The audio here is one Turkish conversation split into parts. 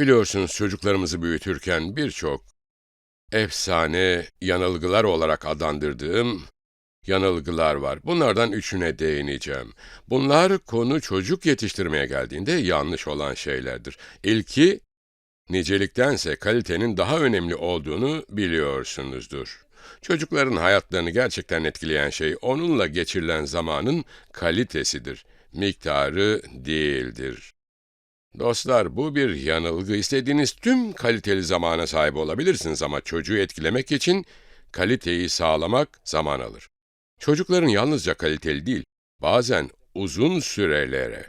Biliyorsunuz çocuklarımızı büyütürken birçok efsane yanılgılar olarak adlandırdığım yanılgılar var. Bunlardan üçüne değineceğim. Bunlar konu çocuk yetiştirmeye geldiğinde yanlış olan şeylerdir. İlki, niceliktense kalitenin daha önemli olduğunu biliyorsunuzdur. Çocukların hayatlarını gerçekten etkileyen şey onunla geçirilen zamanın kalitesidir, miktarı değildir. Dostlar, bu bir yanılgı. İstediğiniz tüm kaliteli zamana sahip olabilirsiniz ama çocuğu etkilemek için kaliteyi sağlamak zaman alır. Çocukların yalnızca kaliteli değil, bazen uzun sürelere,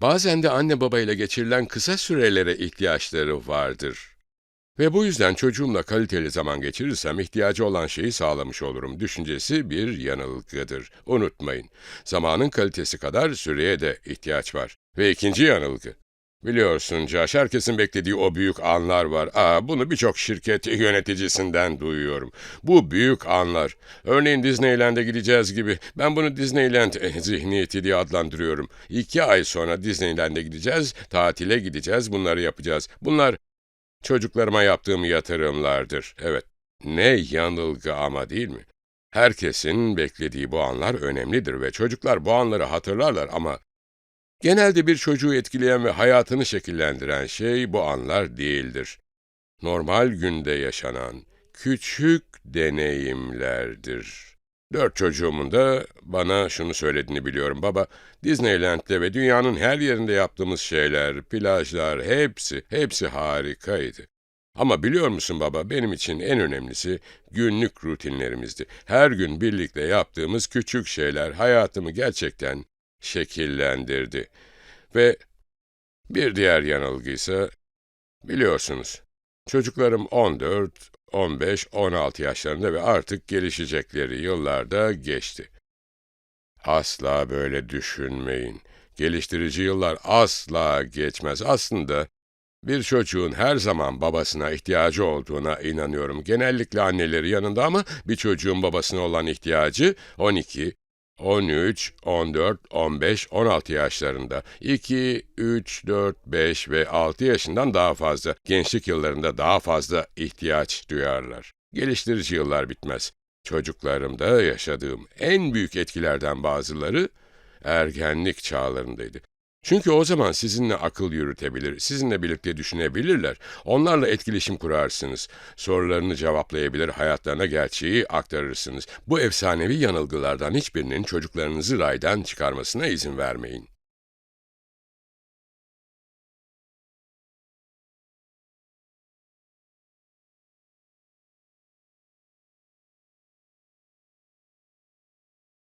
bazen de anne babayla geçirilen kısa sürelere ihtiyaçları vardır. Ve bu yüzden çocuğumla kaliteli zaman geçirirsem ihtiyacı olan şeyi sağlamış olurum. Düşüncesi bir yanılgıdır. Unutmayın, zamanın kalitesi kadar süreye de ihtiyaç var. Ve ikinci yanılgı. Biliyorsun Caş, herkesin beklediği o büyük anlar var. Aa, bunu birçok şirket yöneticisinden duyuyorum. Bu büyük anlar. Örneğin Disneyland'e gideceğiz gibi. Ben bunu Disneyland eh, zihniyeti diye adlandırıyorum. İki ay sonra Disneyland'e gideceğiz, tatile gideceğiz, bunları yapacağız. Bunlar çocuklarıma yaptığım yatırımlardır. Evet, ne yanılgı ama değil mi? Herkesin beklediği bu anlar önemlidir ve çocuklar bu anları hatırlarlar ama Genelde bir çocuğu etkileyen ve hayatını şekillendiren şey bu anlar değildir. Normal günde yaşanan küçük deneyimlerdir. Dört çocuğumun da bana şunu söylediğini biliyorum. Baba, Disneyland'de ve dünyanın her yerinde yaptığımız şeyler, plajlar, hepsi, hepsi harikaydı. Ama biliyor musun baba, benim için en önemlisi günlük rutinlerimizdi. Her gün birlikte yaptığımız küçük şeyler hayatımı gerçekten şekillendirdi. Ve bir diğer yanılgı biliyorsunuz, çocuklarım 14, 15, 16 yaşlarında ve artık gelişecekleri yıllarda geçti. Asla böyle düşünmeyin. Geliştirici yıllar asla geçmez. Aslında bir çocuğun her zaman babasına ihtiyacı olduğuna inanıyorum. Genellikle anneleri yanında ama bir çocuğun babasına olan ihtiyacı 12, 13, 14, 15, 16 yaşlarında, 2, 3, 4, 5 ve 6 yaşından daha fazla, gençlik yıllarında daha fazla ihtiyaç duyarlar. Geliştirici yıllar bitmez. Çocuklarımda yaşadığım en büyük etkilerden bazıları ergenlik çağlarındaydı. Çünkü o zaman sizinle akıl yürütebilir, sizinle birlikte düşünebilirler. Onlarla etkileşim kurarsınız. Sorularını cevaplayabilir, hayatlarına gerçeği aktarırsınız. Bu efsanevi yanılgılardan hiçbirinin çocuklarınızı raydan çıkarmasına izin vermeyin.